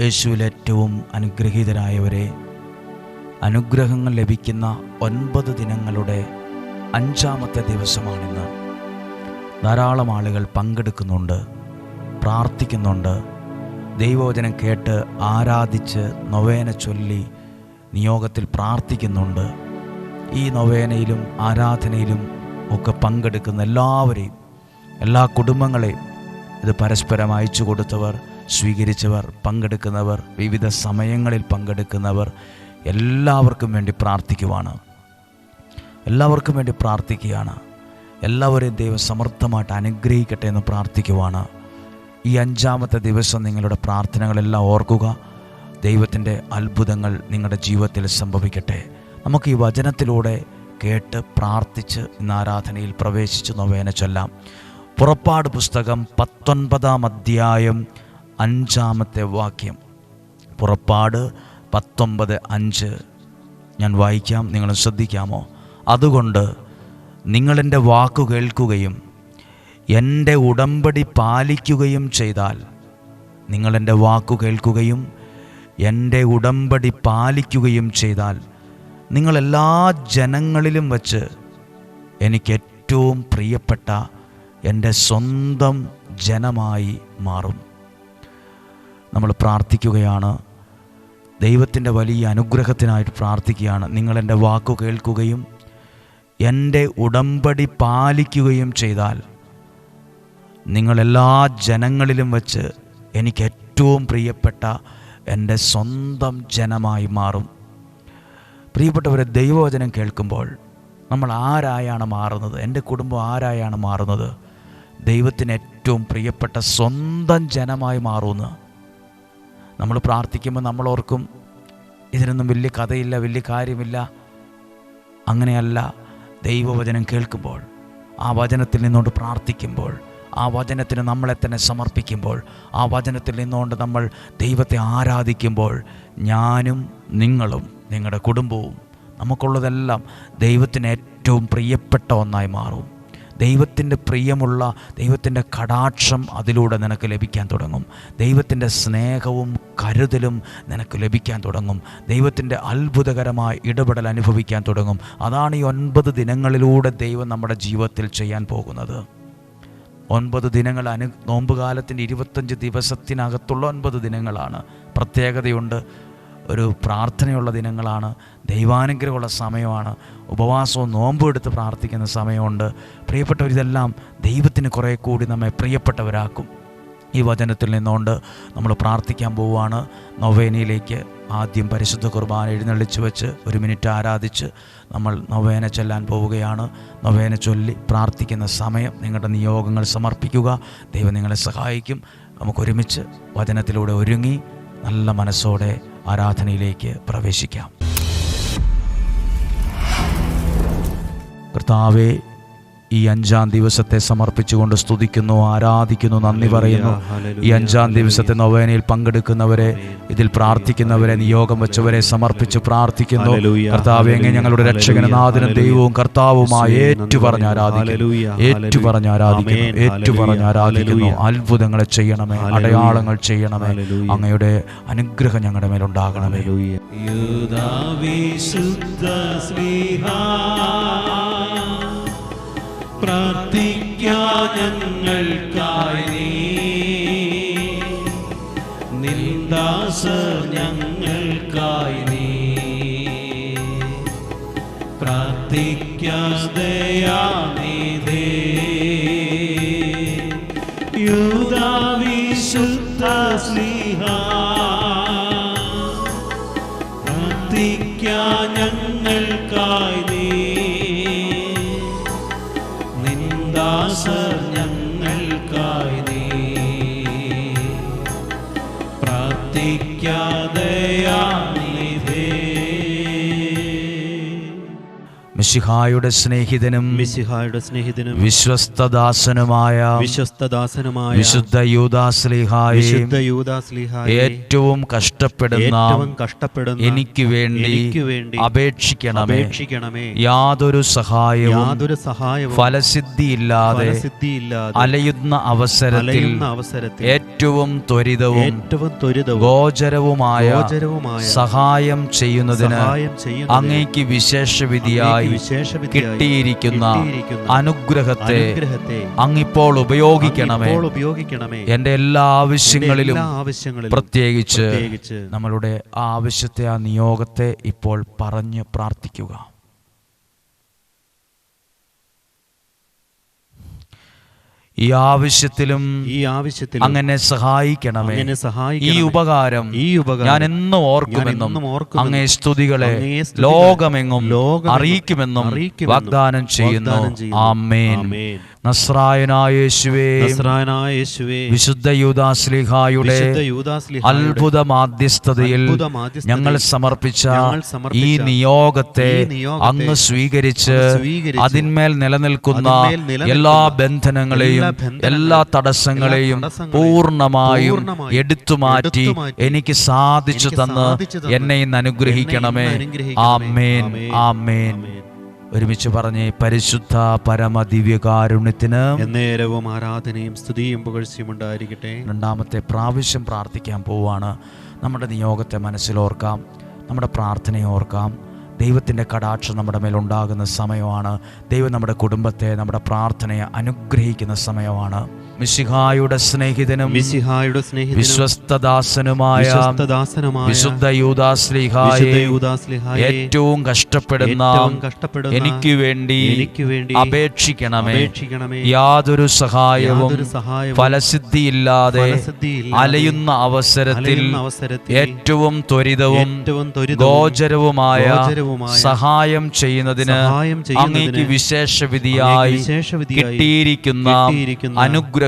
യേശുവിൽ ഏറ്റവും അനുഗ്രഹീതരായവരെ അനുഗ്രഹങ്ങൾ ലഭിക്കുന്ന ഒൻപത് ദിനങ്ങളുടെ അഞ്ചാമത്തെ ദിവസമാണിന്ന്. ധാരാളം ആളുകൾ പങ്കെടുക്കുന്നുണ്ട് പ്രാർത്ഥിക്കുന്നുണ്ട്. ദൈവവചനം കേട്ട് ആരാധിച്ച് നൊവേന ചൊല്ലി നിയോഗത്തിൽ പ്രാർത്ഥിക്കുന്നുണ്ട്. ഈ നൊവേനയിലും ആരാധനയിലും ഒക്കെ പങ്കെടുക്കുന്ന എല്ലാവരെയും എല്ലാ കുടുംബങ്ങളെയും ഇത് പരസ്പരം അയച്ചു കൊടുത്തവർ സ്വീകരിച്ചവർ പങ്കെടുക്കുന്നവർ വിവിധ സമയങ്ങളിൽ പങ്കെടുക്കുന്നവർ എല്ലാവർക്കും വേണ്ടി പ്രാർത്ഥിക്കുവാണ്. എല്ലാവർക്കും വേണ്ടി പ്രാർത്ഥിക്കുകയാണ്. എല്ലാവരെയും ദൈവം സമർത്ഥമായിട്ട് അനുഗ്രഹിക്കട്ടെ എന്ന് പ്രാർത്ഥിക്കുവാണ്. ഈ അഞ്ചാമത്തെ ദിവസം നിങ്ങളുടെ പ്രാർത്ഥനകളെല്ലാം ഓർക്കുക. ദൈവത്തിന്റെ അത്ഭുതങ്ങൾ നിങ്ങളുടെ ജീവിതത്തിൽ സംഭവിക്കട്ടെ. നമുക്ക് ഈ വചനത്തിലൂടെ കേട്ട് പ്രാർത്ഥിച്ച് ഇന്ന് ആരാധനയിൽ പ്രവേശിച്ച് നോവേന ചൊല്ലാം. പുറപ്പാട് പുസ്തകം പത്തൊൻപതാം അധ്യായം അഞ്ചാമത്തെ വാക്യം. പുറപ്പാട് പത്തൊമ്പത് അഞ്ച്. ഞാൻ വായിക്കാം നിങ്ങൾ ശ്രദ്ധിക്കാമോ? അതുകൊണ്ട് നിങ്ങളെന്റെ വാക്കു കേൾക്കുകയും എന്റെ ഉടമ്പടി പാലിക്കുകയും ചെയ്താൽ നിങ്ങളെന്റെ വാക്കു കേൾക്കുകയും എന്റെ ഉടമ്പടി പാലിക്കുകയും ചെയ്താൽ നിങ്ങളെല്ലാ ജനങ്ങളിലും വച്ച് എനിക്ക് ഏറ്റവും പ്രിയപ്പെട്ട എന്റെ സ്വന്തം ജനമായി മാറും. നമ്മൾ പ്രാർത്ഥിക്കുകയാണ്. ദൈവത്തിന്റെ വലിയ അനുഗ്രഹത്തിനായിട്ട് പ്രാർത്ഥിക്കുകയാണ്. നിങ്ങളെന്റെ വാക്കു കേൾക്കുകയും എന്റെ ഉടമ്പടി പാലിക്കുകയും ചെയ്താൽ നിങ്ങളെല്ലാ ജനങ്ങളിലും വച്ച് എനിക്ക് ഏറ്റവും പ്രിയപ്പെട്ട എന്റെ സ്വന്തം ജനമായി മാറും. പ്രിയപ്പെട്ടവരെ ദൈവവചനം കേൾക്കുമ്പോൾ നമ്മൾ ആരായാണ് മാറുന്നത്? എന്റെ കുടുംബം ആരായാണ് മാറുന്നത്? ദൈവത്തിന് ഏറ്റവും പ്രിയപ്പെട്ട സ്വന്തം ജനമായി മാറുമെന്ന് നമ്മൾ പ്രാർത്ഥിക്കുമ്പോൾ നമ്മൾ ഓർക്കും ഇതിനൊന്നും വലിയ കഥയില്ല വലിയ കാര്യമില്ല. അങ്ങനെയല്ല ദൈവവചനം കേൾക്കുമ്പോൾ ആ വചനത്തിൽ നിന്നുകൊണ്ട് പ്രാർത്ഥിക്കുമ്പോൾ ആ വചനത്തിന് നമ്മളെ തന്നെ സമർപ്പിക്കുമ്പോൾ ആ വചനത്തിൽ നിന്നുകൊണ്ട് നമ്മൾ ദൈവത്തെ ആരാധിക്കുമ്പോൾ ഞാനും നിങ്ങളും നിങ്ങളുടെ കുടുംബവും നമുക്കുള്ളതെല്ലാം ദൈവത്തിന് ഏറ്റവും പ്രിയപ്പെട്ട ഒന്നായി മാറും. ദൈവത്തിന്റെ പ്രിയമുള്ള ദൈവത്തിന്റെ കടാക്ഷം അതിലൂടെ നിനക്ക് ലഭിക്കാൻ തുടങ്ങും. ദൈവത്തിന്റെ സ്നേഹവും കരുതലും നിനക്ക് ലഭിക്കാൻ തുടങ്ങും. ദൈവത്തിന്റെ അത്ഭുതകരമായ ഇടപെടൽ അനുഭവിക്കാൻ തുടങ്ങും. അതാണ് ഈ ഒൻപത് ദിനങ്ങളിലൂടെ ദൈവം നമ്മുടെ ജീവിതത്തിൽ ചെയ്യാൻ പോകുന്നത്. ഒൻപത് ദിനങ്ങൾ അനു നോമ്പുകാലത്തിന്റെ ഇരുപത്തഞ്ച് ദിവസത്തിനകത്തുള്ള ഒൻപത് ദിനങ്ങളാണ്. പ്രത്യേകതയുണ്ട്. ഒരു പ്രാർത്ഥനയുള്ള ദിനങ്ങളാണ്. ദൈവാനുഗ്രഹമുള്ള സമയമാണ്. ഉപവാസവും നോമ്പും എടുത്ത് പ്രാർത്ഥിക്കുന്ന സമയമുണ്ട്. പ്രിയപ്പെട്ടവരിതെല്ലാം ദൈവത്തിന് കുറേ കൂടി നമ്മെ പ്രിയപ്പെട്ടവരാക്കും. ഈ വചനത്തിൽ നിന്നുകൊണ്ട് നമ്മൾ പ്രാർത്ഥിക്കാൻ പോവുകയാണ്. നൊവേനയിലേക്ക് ആദ്യം പരിശുദ്ധ കുർബാന എഴുന്നള്ളിച്ച് വെച്ച് ഒരു മിനിറ്റ് ആരാധിച്ച് നമ്മൾ നൊവേന ചൊല്ലാൻ പോവുകയാണ്. നൊവേന ചൊല്ലി പ്രാർത്ഥിക്കുന്ന സമയം നിങ്ങളുടെ നിയോഗങ്ങൾ സമർപ്പിക്കുക. ദൈവം നിങ്ങളെ സഹായിക്കും. നമുക്കൊരുമിച്ച് വചനത്തിലൂടെ ഒരുങ്ങി നല്ല മനസ്സോടെ ആരാധനയിലേക്ക് പ്രവേശിക്കാം. കർത്താവെ ഈ അഞ്ചാം ദിവസത്തെ സമർപ്പിച്ചുകൊണ്ട് സ്തുതിക്കുന്നു ആരാധിക്കുന്നു നന്ദി പറയുന്നു. ഈ അഞ്ചാം ദിവസത്തെ നൊവേനയിൽ പങ്കെടുക്കുന്നവരെ ഇതിൽ പ്രാർത്ഥിക്കുന്നവരെ നിയോഗം വെച്ചവരെ സമർപ്പിച്ച് പ്രാർത്ഥിക്കുന്നു. കർത്താവ് എങ്ങനെ ഞങ്ങളുടെ രക്ഷകന് നാഥനും ദൈവവും കർത്താവുമായി ഏറ്റുപറഞ്ഞ് ആരാധിക്കുന്നു. ഏറ്റുപറഞ്ഞ് ആരാധിക്കുന്നു. ഏറ്റുപറഞ്ഞ് ആരാധിക്കുന്നു. അത്ഭുതങ്ങളെ ചെയ്യണമേ അടയാളങ്ങൾ ചെയ്യണമേ. അങ്ങയുടെ അനുഗ്രഹം ഞങ്ങളുടെ മേലുണ്ടാകണമേ യൂദാവിശുദ്ധ ശുദ്ധ പ്രാർത്ഥിക്കാൻ ഞങ്ങൾക്കായി നീ. നിന്ദാസ ഞങ്ങൾക്കായി നീ. പ്രാർത്ഥിക്കാൻ ഞങ്ങൾക്കായി നീ. മിശിഹായുടെ സ്നേഹിതനും മിശിഹായുടെ സ്നേഹിതനും വിശ്വസ്തദാസനുമായ വിശ്വസ്തദാസനുമായ വിശുദ്ധ യൂദാസ്ലിഹായ വിശുദ്ധ യൂദാസ്ലിഹായ ഏറ്റവും കഷ്ടപ്പെടുന്ന ഏറ്റവും കഷ്ടപ്പെടുന്ന എനിക്ക് വേണ്ടി എനിക്ക് വേണ്ടി അപേക്ഷിക്കണമേ. അപേക്ഷിക്കണമേ. യാതൊരു സഹായവും യാതൊരു സഹായവും ഫലസിദ്ധിയില്ലാതെ ഫലസിദ്ധിയില്ലാതെ അലയുന്ന അവസരത്തിൽ അലയുന്ന അവസരത്തിൽ ഏറ്റവും ത്വരിതവും ഏറ്റവും ത്വരിതവും ഗോചരവുമായ ഗോചരവുമായ സഹായം ചെയ്യുന്നതിന് അങ്ങേക്ക് വിശേഷവിധിയായി കിട്ടിയിരിക്കുന്ന അനുഗ്രഹത്തെ അങ്ങിപ്പോൾ ഉപയോഗിക്കണമേ. ഉപയോഗിക്കണമേ. എന്റെ എല്ലാ ആവശ്യങ്ങളിലും പ്രത്യേകിച്ച് പ്രത്യേകിച്ച് നമ്മളുടെ ആ ആവശ്യത്തെ ആ നിയോഗത്തെ ഇപ്പോൾ പറഞ്ഞ് പ്രാർത്ഥിക്കുക. ഈ ആവശ്യത്തിലും ഈ ആവശ്യത്തിൽ അങ്ങനെ സഹായിക്കണമേ. അങ്ങനെ ഈ ഉപകാരം ഈ ഉപകാരം ഞാൻ എന്നും ഓർക്കുമെന്നും അങ്ങേ സ്തുതികളെ ലോകമെങ്ങും ലോകം അറിയിക്കുമെന്നും വാഗ്ദാനം ചെയ്യുന്നു. ആമേൻ. വിശുദ്ധ യൂദാസ്ലിഹായുടെ അത്ഭുത മാധ്യസ്ഥതയിൽ ഞങ്ങൾ സമർപ്പിച്ച ഈ നിയോഗത്തെ അങ്ങ് സ്വീകരിച്ച് അതിന്മേൽ നിലനിൽക്കുന്ന എല്ലാ ബന്ധനങ്ങളെയും എല്ലാ തടസ്സങ്ങളെയും പൂർണമായും എടുത്തു എടുത്തുമാറ്റി എനിക്ക് സാധിച്ചു തന്ന് എന്നെ ഇന്ന് അനുഗ്രഹിക്കണമേ. ആമേൻ ആമേൻ. ഒരുമിച്ച് പറഞ്ഞേ പരിശുദ്ധ പരമ ദിവ്യകാരുണ്യത്തിന് നേരവും ആരാധനയും സ്തുതിയും പുകഴ്ചയും ഉണ്ടായിരിക്കട്ടെ. രണ്ടാമത്തെ പ്രാവശ്യം പ്രാർത്ഥിക്കാൻ പോവാണ്. നമ്മുടെ നിയോഗത്തെ മനസ്സിലോർക്കാം നമ്മുടെ പ്രാർത്ഥനയെ ഓർക്കാം. ദൈവത്തിന്റെ കടാക്ഷം നമ്മുടെ മേലുണ്ടാകുന്ന സമയമാണ്. ദൈവം നമ്മുടെ കുടുംബത്തെ നമ്മുടെ പ്രാർത്ഥനയെ അനുഗ്രഹിക്കുന്ന സമയമാണ്. മിശിഹായുടെ സ്നേഹിതനും മിസിഹായുടെ സ്നേഹിതനും വിശ്വസ്തദാസനുമായ വിശ്വസ്തദാസനുമായ വിശുദ്ധ യൂദാസ്ലിഹായെ ഏറ്റവും കഷ്ടപ്പെടുന്ന കഷ്ടപ്പെടുന്ന എനിക്ക് വേണ്ടി എനിക്ക് വേണ്ടി അപേക്ഷിക്കണമേ. യാതൊരു സഹായവും ഫലസിദ്ധിയില്ലാതെ അലയുന്ന അവസരത്തിൽ ഏറ്റവും ത്വരിതവും ഗോചരവുമായ സഹായം ചെയ്യുന്നതിന് അങ്ങേക്ക് വിശേഷവിധിയായി കിട്ടിയിരിക്കുന്ന കിട്ടിയിരിക്കുന്ന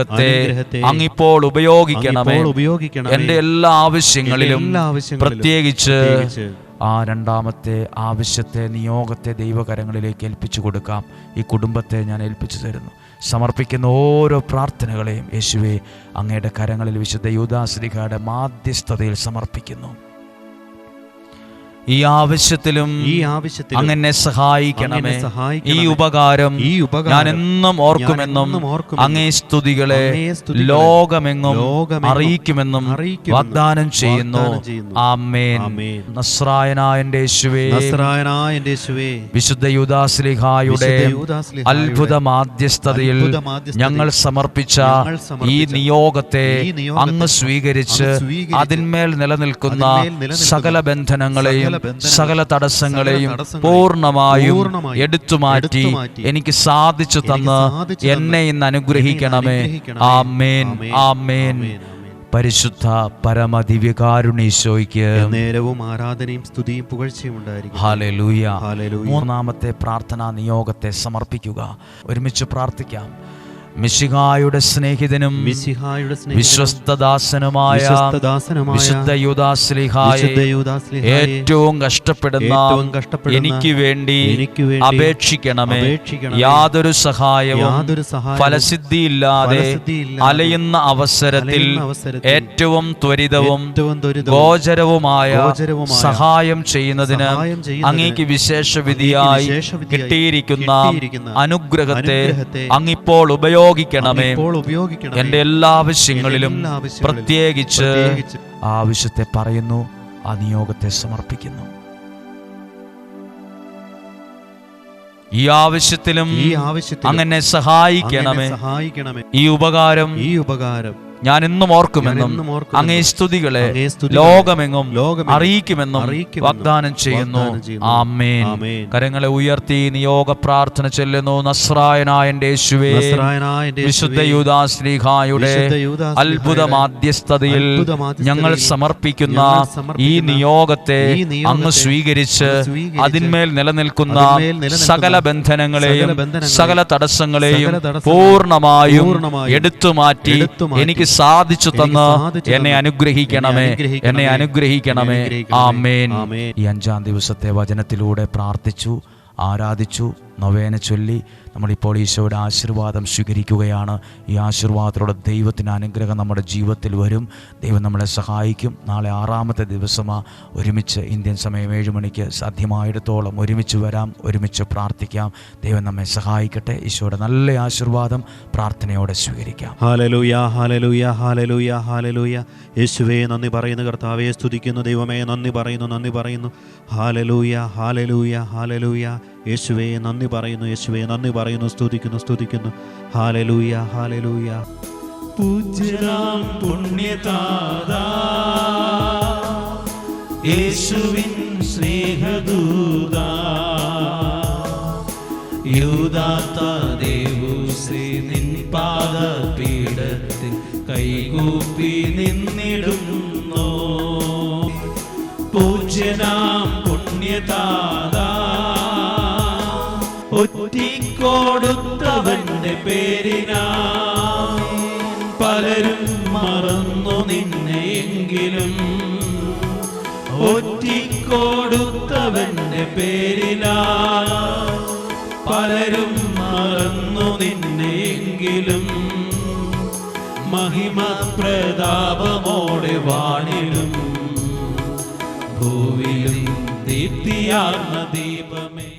അനുഗ്രഹത്തെ അങ്ങ് അങ്ങിപ്പോൾ ഉപയോഗിക്കണമേ. ഉപയോഗിക്കണം. എന്റെ എല്ലാ ആവശ്യങ്ങളിലും പ്രത്യേകിച്ച് ആ രണ്ടാമത്തെ ആവശ്യത്തെ നിയോഗത്തെ ദൈവകരങ്ങളിലേക്ക് ഏൽപ്പിച്ചു കൊടുക്കാം. ഈ കുടുംബത്തെ ഞാൻ ഏൽപ്പിച്ചു തരുന്നു. സമർപ്പിക്കുന്ന ഓരോ പ്രാർത്ഥനകളെയും യേശുവെ അങ്ങയുടെ കരങ്ങളിൽ വിശുദ്ധ യൂദാശ്രീകയുടെ മാധ്യസ്ഥതയിൽ സമർപ്പിക്കുന്നു. ഈ ആവശ്യത്തിലും ഈ ആവശ്യത്തിൽ അങ്ങനെ സഹായിക്കണമേ. ഈ ഉപകാരം ഈ ഉപകാരം ഞാൻ എന്നും ഓർക്കുമെന്നും അങ്ങേ സ്തുതികളെ ലോകമെങ്ങും അറിയിക്കുമെന്നും വാഗ്ദാനം ചെയ്യുന്നു. ആമേൻ. നസ്രായനായന്റെ യേശുവേ നസ്രായനായ എന്റെ യേശുവേ വിശുദ്ധ യൂദാസ്ലിഹായുടെ അത്ഭുത മാധ്യസ്ഥതയിൽ ഞങ്ങൾ സമർപ്പിച്ച ഈ നിയോഗത്തെ അങ്ങ് സ്വീകരിച്ച് അതിന്മേൽ നിലനിൽക്കുന്ന സകല ബന്ധനങ്ങളെയും സകല തടസ്സങ്ങളെയും പൂർണമായും എടുത്തു എടുത്തുമാറ്റി എനിക്ക് സാധിച്ചു തന്ന് എന്നെ ഇന്ന് അനുഗ്രഹിക്കണമേ ആ മേൻ ആമേൻ ആമേൻ. ആമേൻ ആമേൻ. ആമേൻ. പരിശുദ്ധ പരമ ദിവ്യകാരുണീശോയ്ക്ക് നേരവും ആരാധനയും സ്തുതിയും പുകഴ്ചയും ഉണ്ടായിരിക്കും. മൂന്നാമത്തെ പ്രാർത്ഥനാ നിയോഗത്തെ സമർപ്പിക്കുക ഒരുമിച്ച് പ്രാർത്ഥിക്കാം മിശിഹായുടെ സ്നേഹിതനും വിശ്വസ്തദാസനുമായ വിശുദ്ധ യൂദാശ്ലിഹായെ വിശുദ്ധ ഏറ്റവും കഷ്ടപ്പെടുന്ന എനിക്ക് വേണ്ടി അപേക്ഷിക്കണമേ. യാതൊരു സഹായവും ഫലസിദ്ധിയില്ലാതെ അലയുന്ന അവസരത്തിൽ ഏറ്റവും ത്വരിതവും ഗോചരവുമായ സഹായം ചെയ്യുന്നതിന് അങ്ങേക്ക് വിശേഷ വിധിയായി കിട്ടിയിരിക്കുന്ന അനുഗ്രഹത്തെ അങ്ങിപ്പോൾ ഇപ്പോൾ ഉപയോഗിക്കണമേ. എന്റെ എല്ലാ ആവശ്യങ്ങളിലും പ്രത്യേകിച്ച് ആവശ്യത്തെ പറയുന്നു ആ നിയോഗത്തെ സമർപ്പിക്കുന്നു. ഈ ആവശ്യത്തിലും ഈ ആവശ്യത്തിൽ അങ്ങനെ സഹായിക്കണമേ. സഹായിക്കണമേ. ഈ ഉപകാരം ഈ ഉപകാരം ഞാൻ എന്നും ഓർക്കുമെന്നും അങ്ങേ സ്തുതികളെ ലോകമെങ്ങും അറിയിക്കുമെന്നും വാഗ്ദാനം ചെയ്യുന്നു. ആമേൻ. കരങ്ങളെ ഉയർത്തി നിയോഗ പ്രാർത്ഥന ചെല്ലുന്നു. നസ്രായനായ യേശുവേ വിശുദ്ധ യൂതാ ശ്രീഹായുടെ അത്ഭുത മാധ്യസ്ഥതയിൽ ഞങ്ങൾ സമർപ്പിക്കുന്ന ഈ നിയോഗത്തെ അങ്ങ് സ്വീകരിച്ച് അതിന്മേൽ നിലനിൽക്കുന്ന സകല ബന്ധനങ്ങളെയും സകല തടസ്സങ്ങളെയും പൂർണമായും എടുത്തു മാറ്റി എടുത്തുമാറ്റി എനിക്ക് സാധിച്ചു തന്ന് എന്നെ അനുഗ്രഹിക്കണമേ. എന്നെ അനുഗ്രഹിക്കണമേ. ആമേൻ. ഈ അഞ്ചാം ദിവസത്തെ വചനത്തിലൂടെ പ്രാർത്ഥിച്ചു ആരാധിച്ചു. നൊവേന ചൊല്ലി നമ്മളിപ്പോൾ ഈശോയുടെ ആശീർവാദം സ്വീകരിക്കുകയാണ്. ഈ ആശീർവാദത്തിലൂടെ ദൈവത്തിന്റെ അനുഗ്രഹം നമ്മുടെ ജീവിതത്തിൽ വരും. ദൈവം നമ്മളെ സഹായിക്കും. നാളെ ആറാമത്തെ ദിവസമാണ് ഒരുമിച്ച് ഇന്ത്യൻ സമയം ഏഴ് മണിക്ക് സാധ്യമായിടത്തോളം ഒരുമിച്ച് വരാം. ഒരുമിച്ച് പ്രാർത്ഥിക്കാം. ദൈവം നമ്മെ സഹായിക്കട്ടെ. ഈശോയുടെ നല്ല ആശീർവാദം പ്രാർത്ഥനയോടെ സ്വീകരിക്കാം. ഹാലലൂയ ഹാലലൂയ ഹാലലൂയ ഹാലലൂയ യേശുവേ നന്ദി പറയുന്നു. കർത്താവേ സ്തുതിക്കുന്നു. ദൈവമേ നന്ദി പറയുന്നു നന്ദി പറയുന്നു. ഹാലലൂയ ഹാലലൂയ ഹാലലൂയ യേശുവേ നന്ദി പറയുന്നു യേശുവേ നന്ദി പറയുന്നു സ്തുതിക്കുന്നു സ്തുതിക്കുന്നു. ഹാലലൂയ ഹാലലൂയ പൂജ്യരാം പുണ്യതാദാ യേശുവിൻ സ്നേഹദൂതാ. യൂദാത്ത ദേവു ശ്രീ നിൻ പാദപീഠത്തിൽ കൈകൂപ്പി നിന്നിടുന്നു ഒറ്റിക്കൊടുത്തവന്റെ പേരിലാ. പലരും മറന്നു നിന്നെങ്കിലും. മഹിമ പ്രതാപമോടെ വാണിലും ഭൂവിലും ദീപ്തിയാർന്ന ദീപമേ.